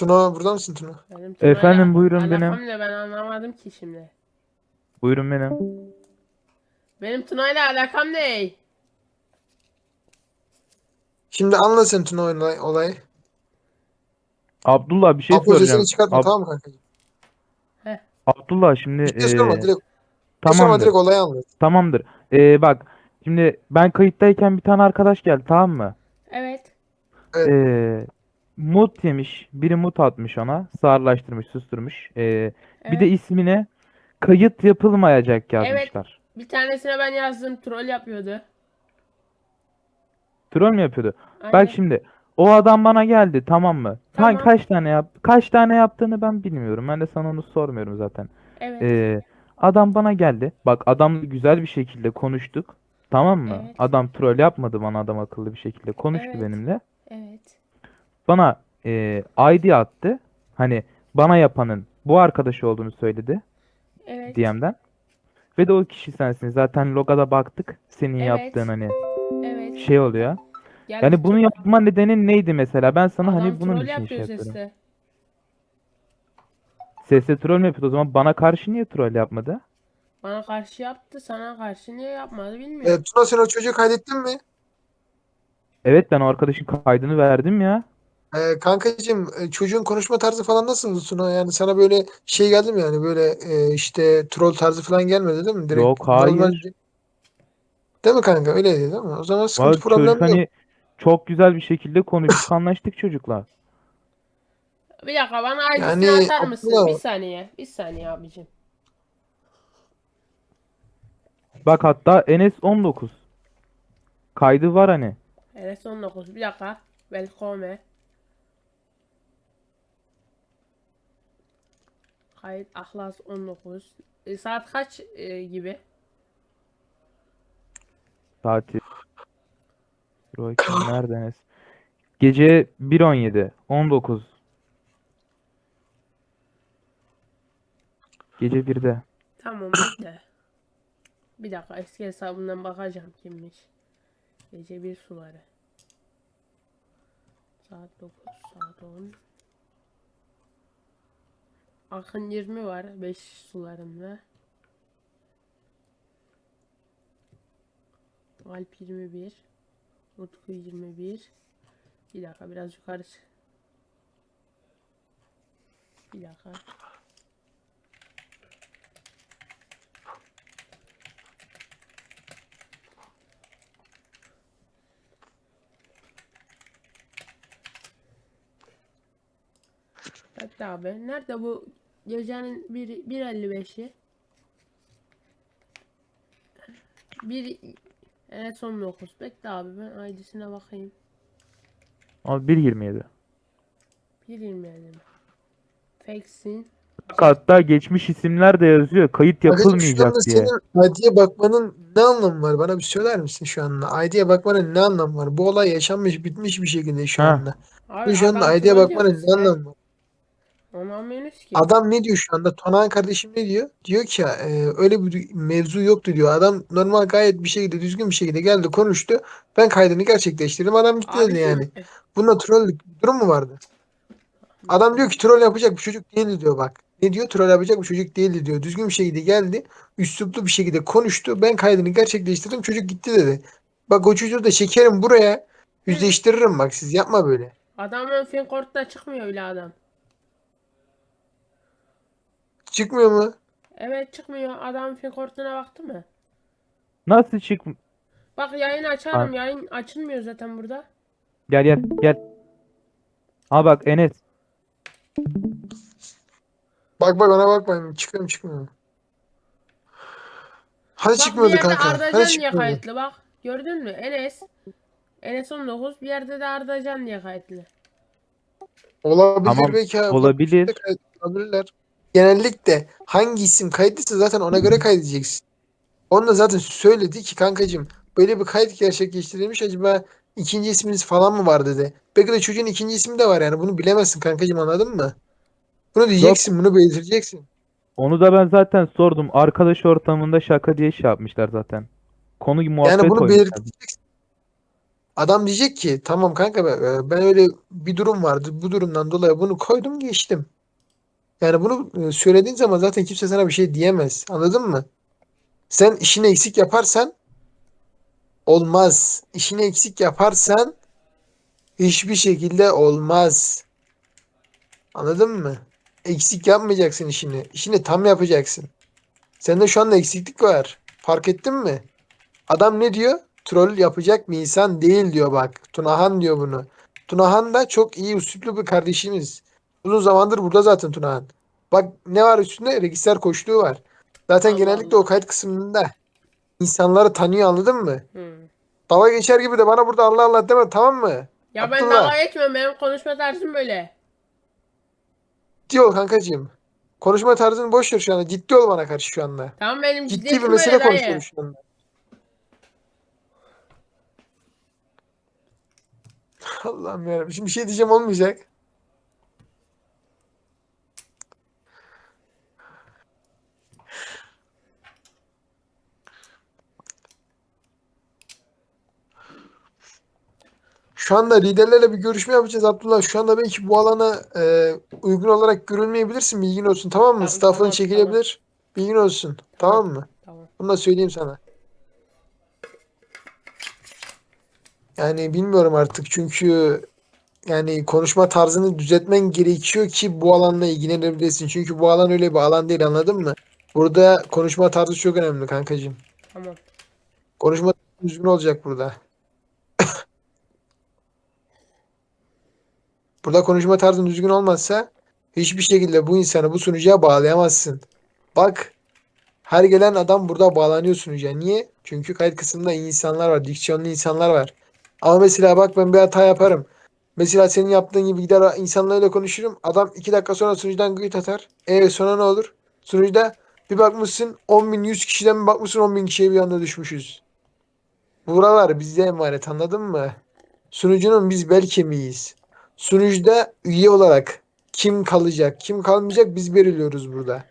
Tuna burada mısın Tuna? Benim Tuna'yla Efendim, buyurun benim. alakam ne ben anlamadım ki şimdi. Buyurun benim. Benim Tuna'yla alakam ne? Şimdi anla sen Tuna olay- olayı. Abdullah bir şey Apo soracağım. sesini çıkartma Ab- tamam mı kankacığım? Abdullah şimdi Bir şey sorma eee, direkt. Tamamdır. Sorma tamamdır. direkt olayı anlat. Tamamdır. Eee, bak şimdi ben kayıttayken bir tane arkadaş geldi tamam mı? Evet. Evet. Eee mut yemiş. Biri mut atmış ona. Sağırlaştırmış, susturmuş. Eee, bir de Evet. ismine kayıt yapılmayacak Evet. yazmışlar. Bir tanesine ben yazdım troll yapıyordu. Troll mü yapıyordu? Aynen. Bak şimdi o adam bana geldi tamam mı? Sen Tamam. kaç tane yap kaç tane yaptığını ben bilmiyorum. Ben de sana onu sormuyorum zaten. Evet. Ee, adam bana geldi. Bak adamla güzel bir şekilde konuştuk. Tamam mı? Evet. Adam troll yapmadı bana adam akıllı bir şekilde konuştu Evet. benimle. Bana e, ID attı. Hani bana yapanın bu arkadaşı olduğunu söyledi Evet. DM'den. Ve de o kişi sensin. Zaten logada baktık. Senin Evet. yaptığın hani Evet. şey oluyor. Yani bunu yapma nedenin neydi mesela? Ben sana Adam hani bunun için şey yapıyor yapıyorum. sesle. Sesle troll mü yapıyordu o zaman? Bana karşı niye troll yapmadı? Bana karşı yaptı, sana karşı niye yapmadı bilmiyorum. E, Tuna sen o çocuğu kaydettin mi? Evet ben o arkadaşın kaydını verdim ya. E, kankacığım e, çocuğun konuşma tarzı falan nasıldı Tuna? Yani sana böyle şey geldi mi yani böyle e, işte troll tarzı falan gelmedi değil mi? Direkt Yok, hayır. normal- Değil mi kanka? Öyleydi değil mi? O zaman Bak sıkıntı problem çocuk yok. hani çok güzel bir şekilde konuştuk anlaştık çocukla. Bir dakika bana ID'sini Yani atar mısın? Abdullah- Bir saniye. Bir saniye abicim. Bak hatta Enes 19. Kaydı var hani. RS 19. Bir dakika. Welcome. Kayıt ahlas 19. E, saat kaç e, gibi? Saati. Dur bakayım, Nerede Enes? Gece 1.17. 19. Gece 1'de. Tamam bekle. Bir dakika eski hesabından bakacağım kimmiş. Gece bir suları. Saat 9, saat 10. Akın 20 var 5 sularında. Alp 21. Utku 21. Bir dakika biraz yukarı çık. Bir dakika. Hatta abi nerede bu gecenin 1 1.55'i? 1 Evet son 9. Bekle abi ben ID'sine bakayım. Abi 1.27. 1.27 mi? Fakesin. Hatta geçmiş isimler de yazıyor. Kayıt yapılmayacak anda diye. senin ID'ye bakmanın ne anlamı var? Bana bir söyler misin şu anda? ID'ye bakmanın ne anlamı var? Bu olay yaşanmış bitmiş bir şekilde şu Ha. anda. Abi Şu anda ID'ye bakmanın ne anlamı var? Ki. Adam ne diyor şu anda? Tonan kardeşim ne diyor? Diyor ki e, öyle bir mevzu yoktu diyor. Adam normal gayet bir şekilde düzgün bir şekilde geldi konuştu. Ben kaydını gerçekleştirdim. Adam gitti dedi yani. Bunda trollük bir durum mu vardı? Adam diyor ki troll yapacak bir çocuk değildi diyor bak. Ne diyor? Troll yapacak bir çocuk değildi diyor. Düzgün bir şekilde geldi. Üsluplu bir şekilde konuştu. Ben kaydını gerçekleştirdim. Çocuk gitti dedi. Bak o çocuğu da çekerim buraya. Yüzleştiririm bak siz yapma böyle. Adamın fin kortta çıkmıyor bile adam. Çıkmıyor mu? Evet çıkmıyor. Adam fin kortuna baktı mı? Nasıl çık? Bak yayın açarım. Abi. Yayın açılmıyor zaten burada. Gel gel gel. Ha bak Enes. Bak bak ona bakmayın. Çıkıyor mu çıkmıyor mu? Hani Bak bir çıkmıyordu yerde kanka. Hani Ardacan diye çıkmıyordu. kayıtlı bak. Gördün mü? Enes. Enes 19 bir yerde de Ardacan diye kayıtlı. Olabilir Tamam, belki. abi. olabilir. Olabilirler. Genellikle hangi isim kayıtlıysa zaten ona göre kaydedeceksin. Onu da zaten söyledi ki kankacığım böyle bir kayıt gerçekleştirilmiş acaba ikinci isminiz falan mı var dedi. Belki de çocuğun ikinci ismi de var yani bunu bilemezsin kankacığım anladın mı? Bunu diyeceksin bunu belirteceksin. Onu da ben zaten sordum. Arkadaş ortamında şaka diye şey yapmışlar zaten. Konu muhabbet Yani bunu koymuşlar. belirteceksin. Adam diyecek ki tamam kanka ben ben öyle bir durum vardı. Bu durumdan dolayı bunu koydum geçtim. Yani bunu e, söylediğin zaman zaten kimse sana bir şey diyemez. Anladın mı? Sen işini eksik yaparsan olmaz. İşini eksik yaparsan hiçbir şekilde olmaz. Anladın mı? Eksik yapmayacaksın işini. İşini tam yapacaksın. Sende şu anda eksiklik var. Fark ettin mi? Adam ne diyor? Troll yapacak bir insan değil diyor bak. Tunahan diyor bunu. Tunahan da çok iyi üsluplu bir kardeşimiz. Uzun zamandır burada zaten Tunahan. Bak ne var üstünde? Register koşluğu var. Zaten Allah genellikle Allah. o kayıt kısmında insanları tanıyor anladın mı? Hı. Dalga geçer gibi de bana burada Allah Allah deme tamam mı? Ya ben Abdullah. dalga geçmiyorum. Benim konuşma tarzım böyle. Ciddi ol kankacığım. Konuşma tarzını boş ver şu anda. Ciddi ol bana karşı şu anda. Tamam benim Ciddi bir mesele konuşuyoruz şu anda. Allah'ım yarabbim. Şimdi bir şey diyeceğim olmayacak. Şu anda liderlerle bir görüşme yapacağız Abdullah. Şu anda belki bu alana e, uygun olarak görünmeyebilirsin. Bilgin olsun tamam mı? Tamam, Staff'ın tamam, çekilebilir. Bilgin olsun. Tamam mı? Tamam. Bunu da söyleyeyim sana. Yani bilmiyorum artık çünkü yani konuşma tarzını düzeltmen gerekiyor ki bu alanla ilgilenebilesin. Çünkü bu alan öyle bir alan değil anladın mı? Burada konuşma tarzı çok önemli kankacığım. Tamam. Konuşma düzgün olacak burada. Burada konuşma tarzın düzgün olmazsa hiçbir şekilde bu insanı bu sunucuya bağlayamazsın. Bak her gelen adam burada bağlanıyor sunucuya. Niye? Çünkü kayıt kısmında iyi insanlar var, diksiyonlu insanlar var. Ama mesela bak ben bir hata yaparım. Mesela senin yaptığın gibi gider insanlarla konuşurum. Adam iki dakika sonra sunucudan gıyıt atar. E sonra ne olur? Sunucuda bir bakmışsın 10 bin 100 kişiden bir bakmışsın 10 bin kişiye bir anda düşmüşüz. Buralar bize emanet anladın mı? Sunucunun biz bel kemiğiyiz. Sunucuda üye olarak kim kalacak, kim kalmayacak biz belirliyoruz burada.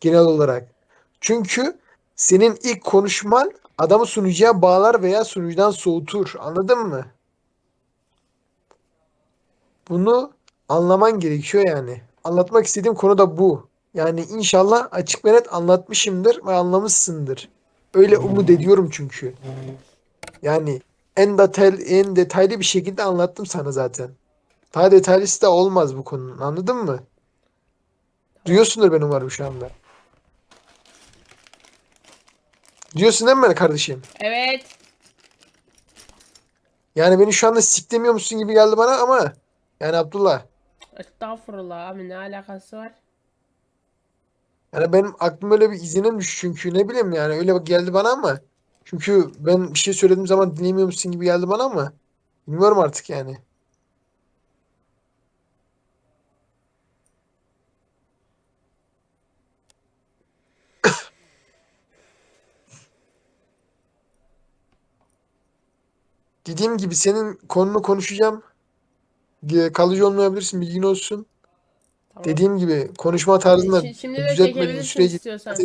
Genel olarak. Çünkü senin ilk konuşman adamı sunucuya bağlar veya sunucudan soğutur. Anladın mı? Bunu anlaman gerekiyor yani. Anlatmak istediğim konu da bu. Yani inşallah açık ve net anlatmışımdır ve anlamışsındır. Öyle umut ediyorum çünkü. Yani en detaylı, en detaylı bir şekilde anlattım sana zaten. Daha detaylısı da olmaz bu konunun. Anladın mı? Duyuyorsundur ben umarım şu anda. Diyorsun değil mi beni kardeşim? Evet. Yani beni şu anda siklemiyor musun gibi geldi bana ama yani Abdullah Estağfurullah abi ne alakası var? yani benim aklım öyle bir izine düş çünkü ne bileyim yani öyle bak geldi bana ama çünkü ben bir şey söylediğim zaman dinlemiyor musun gibi geldi bana ama bilmiyorum artık yani. Dediğim gibi senin konunu konuşacağım. Kalıcı olmayabilirsin bilgin olsun. Tamam. Dediğim gibi konuşma tarzında Şi- Şimdi de düzeltmediğin çekebilirsin sürece istiyorsan.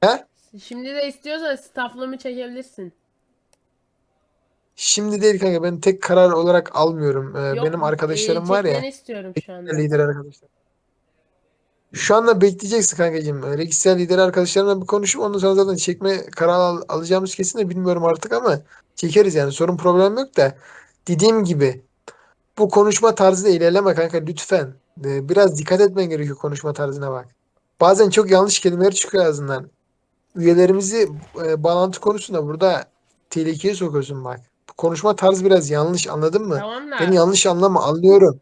He? Şimdi de istiyorsan stafflığımı çekebilirsin. Şimdi değil kanka ben tek karar olarak almıyorum. Ee, Yok, benim arkadaşlarım e, var ya istiyorum şu anda. lider arkadaşlar. Şu anda bekleyeceksin kankacığım. Register lider arkadaşlarımla bir konuşup ondan sonra zaten çekme kararı al- alacağımız kesin de bilmiyorum artık ama çekeriz yani sorun problem yok da dediğim gibi bu konuşma tarzı da ilerleme kanka lütfen. Ee, biraz dikkat etmen gerekiyor konuşma tarzına bak. Bazen çok yanlış kelimeler çıkıyor ağzından. Üyelerimizi e, bağlantı konusunda burada tehlikeye sokuyorsun bak. Bu konuşma tarzı biraz yanlış anladın mı? Tamam da Beni yanlış anlama anlıyorum.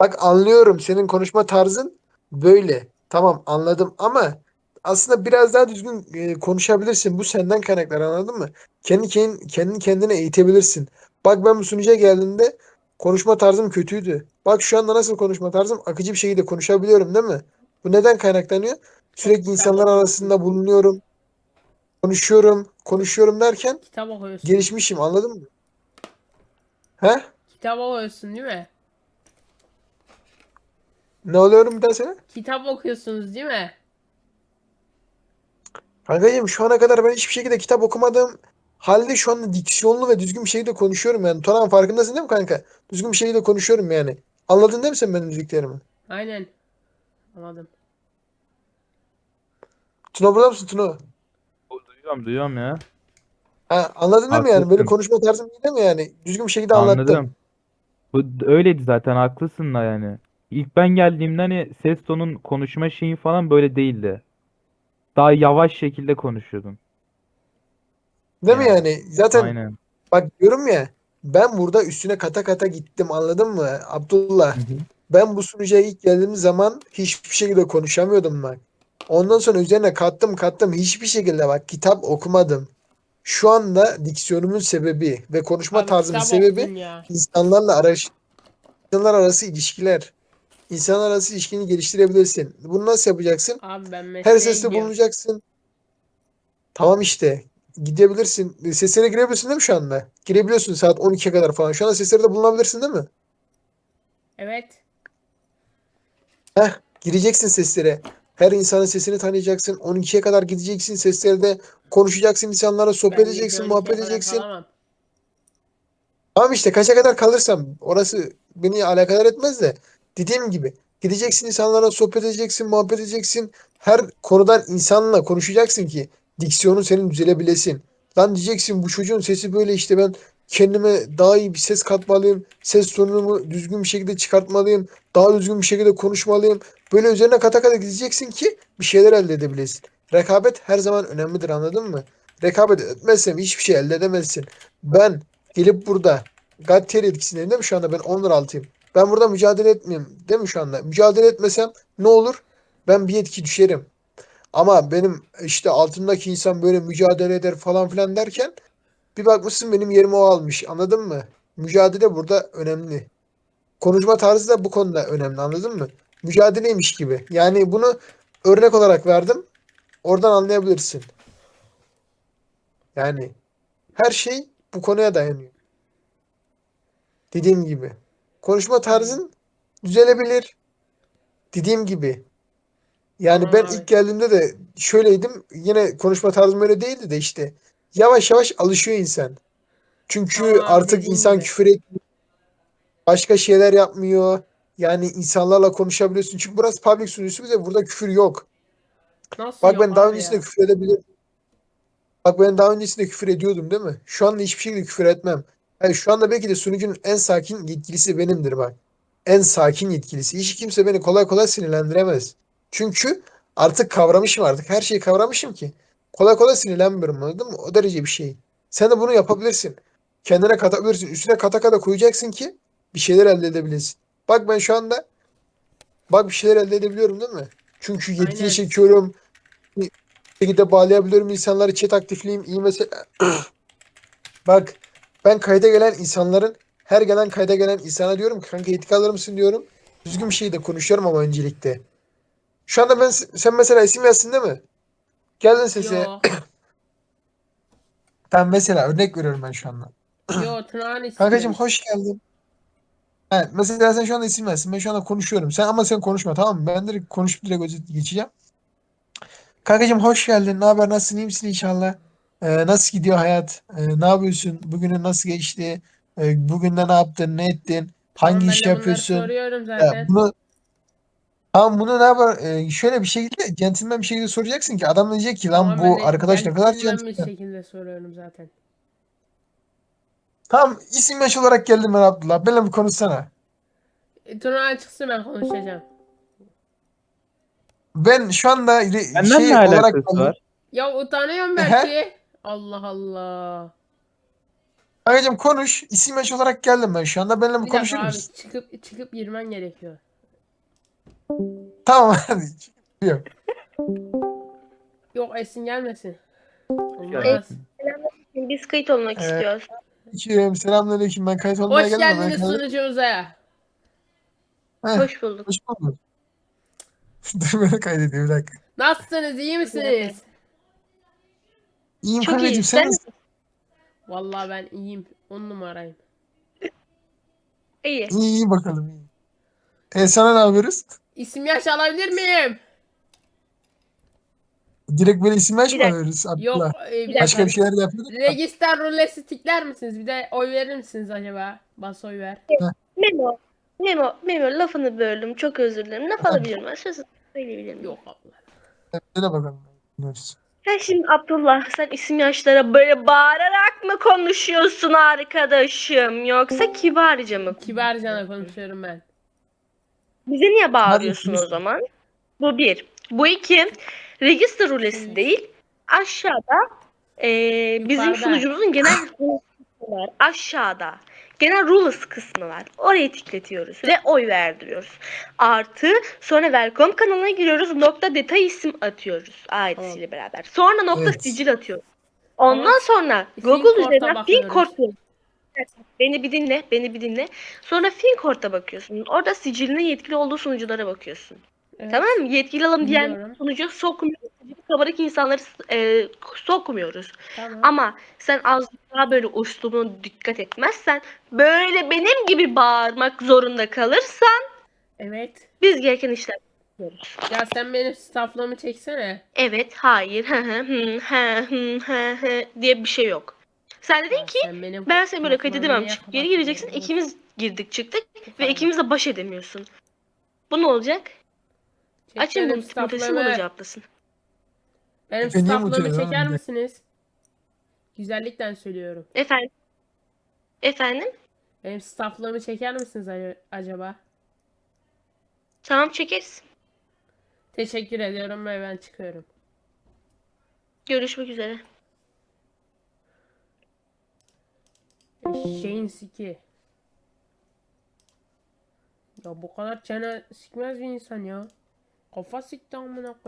Bak anlıyorum senin konuşma tarzın böyle. Tamam anladım ama aslında biraz daha düzgün e, konuşabilirsin. Bu senden kaynaklar anladın mı? Kendi, kendi, kendi kendine eğitebilirsin. Bak ben bu sunucuya geldiğimde konuşma tarzım kötüydü. Bak şu anda nasıl konuşma tarzım akıcı bir şekilde konuşabiliyorum değil mi? Bu neden kaynaklanıyor? Sürekli insanlar arasında bulunuyorum. Konuşuyorum, konuşuyorum derken kitap okuyorsun. gelişmişim anladın mı? He? Kitap okuyorsun değil mi? Ne oluyorum bir daha sana? Kitap okuyorsunuz değil mi? Kankacığım şu ana kadar ben hiçbir şekilde kitap okumadım. halde şu anda diksiyonlu ve düzgün bir şekilde konuşuyorum yani. Toran farkındasın değil mi kanka? Düzgün bir şekilde konuşuyorum yani. Anladın değil mi sen benim dediklerimi? Aynen. Anladım. Tuna burada mısın Tuna? Duyuyorum duyuyorum ya. Ha, anladın değil mi yani? Böyle Haklısın. konuşma tarzım değil mi yani? Düzgün bir şekilde anlattım. Anladım. Bu öyleydi zaten haklısın da yani. İlk ben geldiğimde hani ses tonun konuşma şeyin falan böyle değildi. Daha yavaş şekilde konuşuyordun. Değil mi Yani? Zaten Aynen. bak diyorum ya ben burada üstüne kata kata gittim anladın mı Abdullah? Hı hı. Ben bu sunucuya ilk geldiğim zaman hiçbir şekilde konuşamıyordum bak. Ondan sonra üzerine kattım kattım hiçbir şekilde bak kitap okumadım. Şu anda diksiyonumun sebebi ve konuşma Abi tarzımın kitap sebebi ya. insanlarla araş insanlar arası ilişkiler. İnsanlar arası ilişkini geliştirebilirsin. Bunu nasıl yapacaksın? Abi ben Her seste gidiyorum. bulunacaksın. Tamam işte. Gidebilirsin. Seslere girebilirsin değil mi şu anda? Girebiliyorsun saat 12'ye kadar falan. Şu anda seslerde bulunabilirsin değil mi? Evet. Heh, gireceksin seslere. Her insanın sesini tanıyacaksın. 12'ye kadar gideceksin seslerde. Konuşacaksın insanlarla, sohbet Ben edeceksin, 12'ye muhabbet edeceksin. kalamam. Tamam işte kaça kadar kalırsam orası beni alakadar etmez de dediğim gibi gideceksin insanlarla sohbet edeceksin, muhabbet edeceksin. Her konudan insanla konuşacaksın ki diksiyonun senin düzelebilesin. Lan diyeceksin bu çocuğun sesi böyle işte ben kendime daha iyi bir ses katmalıyım. Ses tonumu düzgün bir şekilde çıkartmalıyım. Daha düzgün bir şekilde konuşmalıyım. Böyle üzerine kata kata gideceksin ki bir şeyler elde edebilesin. Rekabet her zaman önemlidir anladın mı? Rekabet etmezsen hiçbir şey elde edemezsin. Ben gelip burada Gatter etkisindeyim değil mi şu anda ben 10 lira altıyım. Ben burada mücadele etmeyeyim değil mi şu anda? Mücadele etmesem ne olur? Ben bir yetki düşerim. Ama benim işte altındaki insan böyle mücadele eder falan filan derken bir bakmışsın benim yerimi o almış. Anladın mı? Mücadele burada önemli. Konuşma tarzı da bu konuda önemli. Anladın mı? Mücadeleymiş gibi. Yani bunu örnek olarak verdim. Oradan anlayabilirsin. Yani her şey bu konuya dayanıyor. Dediğim gibi. Konuşma tarzın düzelebilir. Dediğim gibi. Yani ben abi. ilk geldiğimde de şöyleydim. Yine konuşma tarzım öyle değildi de işte. Yavaş yavaş alışıyor insan. Çünkü abi, artık insan gibi. küfür etmiyor. Başka şeyler yapmıyor. Yani insanlarla konuşabiliyorsun. Çünkü burası public sunucusu bir de burada küfür yok. Nasıl Bak yok ben daha abi öncesinde ya? küfür edebilirim. Bak ben daha öncesinde küfür ediyordum değil mi? Şu anda hiçbir şekilde küfür etmem. Yani şu anda belki de sunucunun en sakin yetkilisi benimdir bak. En sakin yetkilisi. Hiç kimse beni kolay kolay sinirlendiremez. Çünkü artık kavramışım artık. Her şeyi kavramışım ki. Kolay kolay sinirlenmiyorum anladın mı? O derece bir şey. Sen de bunu yapabilirsin. Kendine katabilirsin. Üstüne kata kata koyacaksın ki bir şeyler elde edebilesin. Bak ben şu anda bak bir şeyler elde edebiliyorum değil mi? Çünkü yetkiyi Aynen. çekiyorum. Bir şekilde bağlayabiliyorum insanları. Chat aktifliğim iyi mesela. Bak ben kayda gelen insanların her gelen kayda gelen insana diyorum ki kanka etik alır mısın diyorum. Düzgün bir şekilde konuşuyorum ama öncelikle. Şu anda ben sen mesela isim yazsın değil mi? Geldin sese. Tamam mesela örnek veriyorum ben şu anda. Yo Tınağın ismi. Kankacığım hoş geldin. Evet, mesela sen şu anda isim versin. Ben şu anda konuşuyorum. Sen ama sen konuşma tamam mı? Ben direkt konuşup direkt özet geçeceğim. Kankacığım hoş geldin. Ne haber? Nasılsın? İyi misin inşallah? Ee, nasıl gidiyor hayat? Ee, ne yapıyorsun? Bugünün nasıl geçti? Ee, bugün de ne yaptın? Ne ettin? Tamam, Hangi ben iş de bunları yapıyorsun? soruyorum Ya zaten. bunu tamam bunu ne yapar? Ee, şöyle bir şekilde centilmen bir şekilde soracaksın ki adam diyecek ki lan Tamam ben bu de arkadaş ne kadar centilmen bir centilmen. şekilde soruyorum zaten. Tamam isim yaş olarak geldim ben Abdullah. Benimle bir konuşsana. E, Tınağın çıksın ben konuşacağım. Ben şu anda re- Benden şey ne olarak alakası var? Ya utanıyorum Ehe. belki. Allah Allah. Kankacığım konuş. İsim yaş olarak geldim ben şu anda. Benimle bir Bir konuşur abi musun? çıkıp çıkıp girmen gerekiyor. Tamam hadi. Yok. Yok Esin gelmesin. Olmaz. Gelmesin. Biz kayıt olmak Ee, istiyoruz. Aleyküm, Selamünaleyküm. Ben kayıt olmaya Hoş geldim. Ben geldiniz sunucumuza. Heh, Hoş bulduk. hoş bulduk. Dur beni kaydediyor bir dakika. Nasılsınız? iyi misiniz? İyiyim Çok kankacığım iyi. sen Sen nasılsın? Vallahi ben iyiyim. On numarayım. iyi. İyi iyi bakalım iyi. E sana ne yapıyoruz? İsim yaş alabilir miyim? Direkt böyle isim Bir açma dakika. veririz Yok e, bir Başka bir şeyler de yapıyorduk. rulesi tikler misiniz? Bir de oy verir misiniz acaba? Bas oy ver. Memo. Memo. Memo lafını böldüm. Çok özür dilerim. Laf alabilir miyim? Söz söyleyebilir miyim? Yok abla. Söyle bakalım. Dinliyoruz. Ya şimdi Abdullah sen isim yaşlara böyle bağırarak mı konuşuyorsun arkadaşım? Yoksa kibarca mı? Kibarcana konuşuyorum ben. Bize niye bağırıyorsun o zaman? Bu bir. Bu iki. Register rulesi değil. Aşağıda eee, bizim Yukarıda. sunucumuzun genel var. Aşağıda. Genel rules kısmı var. Oraya tıklatıyoruz ve oy verdiriyoruz. Artı sonra welcome kanalına giriyoruz. Nokta detay isim atıyoruz. Ailesiyle beraber. Sonra nokta Evet. sicil atıyoruz. Ondan Tamam. sonra Google üzerinden bakıyoruz. Fincourt Beni bir dinle, beni bir dinle. Sonra Fincourt'a bakıyorsun. Orada siciline yetkili olduğu sunuculara bakıyorsun. Evet. Tamam mı? Yetkili alım diyen sunucu sokmuyoruz. Kabarık insanları e, sokmuyoruz. Tamam. Ama sen az daha böyle uslubuna dikkat etmezsen, böyle benim gibi bağırmak zorunda kalırsan Evet. biz gereken işler yapıyoruz. Ya sen benim stafflamı çeksene. Evet, hayır, hı hı, hı, hı, hı, hı, hı diye bir şey yok. Sen dedin Ya ki sen benim ben seni böyle kayıt stafflamı edemem. niye Çık, geri gireceksin. İkimiz girdik çıktık ve Tamam. ikimiz de baş edemiyorsun. Bu ne olacak? Açın bunu stafflamı. bunu cevaplasın. Benim mutuyor lan çeker misiniz? Güzellikten söylüyorum. Efendim? Efendim? Benim stafflamı çeker misiniz ac- acaba? Tamam çekeriz. Teşekkür ediyorum ve ben çıkıyorum. Görüşmek üzere. Eşeğin siki. Ya bu kadar çene sikmez bir insan ya. Kafa sikti amına koyayım.